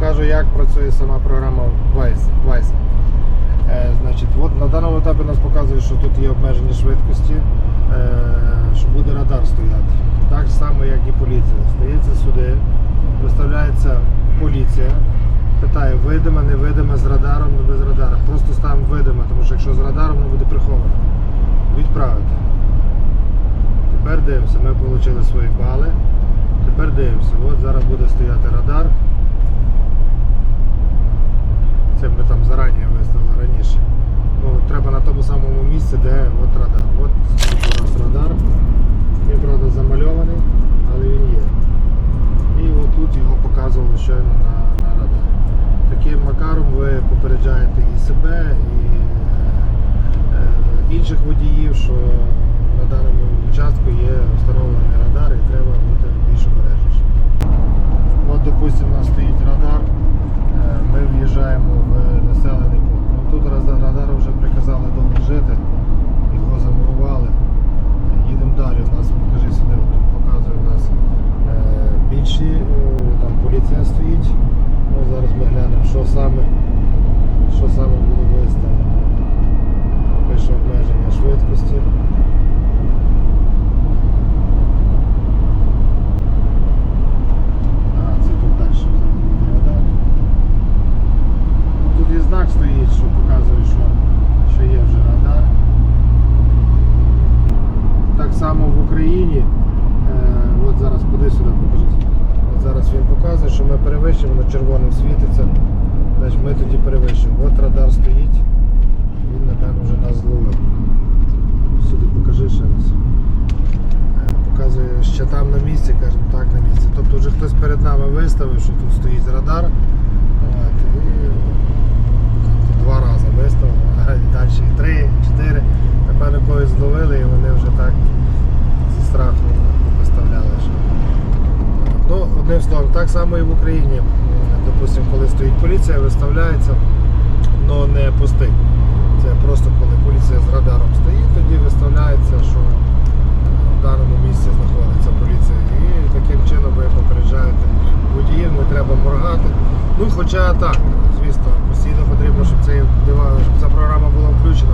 покажу, як працює сама програма. Vice. Е, значить, от на даному етапі нас показує, що тут є обмежені швидкості, е, що буде радар стояти. Так само, як і поліція. Стається сюди, виставляється поліція, питає, видиме, не видиме, з радаром, без радара. Просто ставимо видиме, тому що якщо з радаром, воно буде приховано. Відправити. Тепер дивимося, ми отримали свої бали. Тепер дивимося, от зараз буде стояти радар. Це ми там зарані виставили раніше. Ну, треба на тому самому місці, де от радар. От у нас радар. Він, правда, замальований, але він є. І отут його показували щойно на, на радар. Таким макаром ви попереджаєте і себе, і е, інших водіїв, що на даному участку є встановлений радар і треба бути більш обережнішим. От, допустимо, у нас стоїть радар, е, ми в'їжджаємо в населений пункт. Ну, тут раз- радар вже приказали довго жити, його замурували. Їдемо далі. У нас, покажи сюди, от тут показує у нас е, більші, е, там поліція стоїть. Ну, зараз ми глянемо, що саме, що саме було виставлено. Пише обмеження швидкості. А, це тут далі буде. Ну, Тут є знак стоїть, що показує, що, що є вже радар. Так само в Україні. Е, от зараз куди сюди покажи. От зараз він перевищимо, на червоним світиться. Значить ми тоді перевищимо. От радар стоїть. Він, напевно, вже нас зловив. Сюди покажи ще раз. Е, Показує, що там на місці, кажемо так на місці. Тобто вже хтось перед нами виставив, що тут стоїть радар. От, і два рази виставив, а далі три, чотири. Напевно, когось зловили і вони вже так зі страху виставляли. Що... Одним словом, так само і в Україні. Допустимо, коли стоїть поліція, виставляється, але не пустий. Це просто коли поліція з радаром стоїть, тоді виставляється, що е, в даному місці знаходиться поліція. І таким чином ви попереджаєте водіїв, не треба моргати. Ну, хоча так, звісно, постійно потрібно, щоб ця програма була включена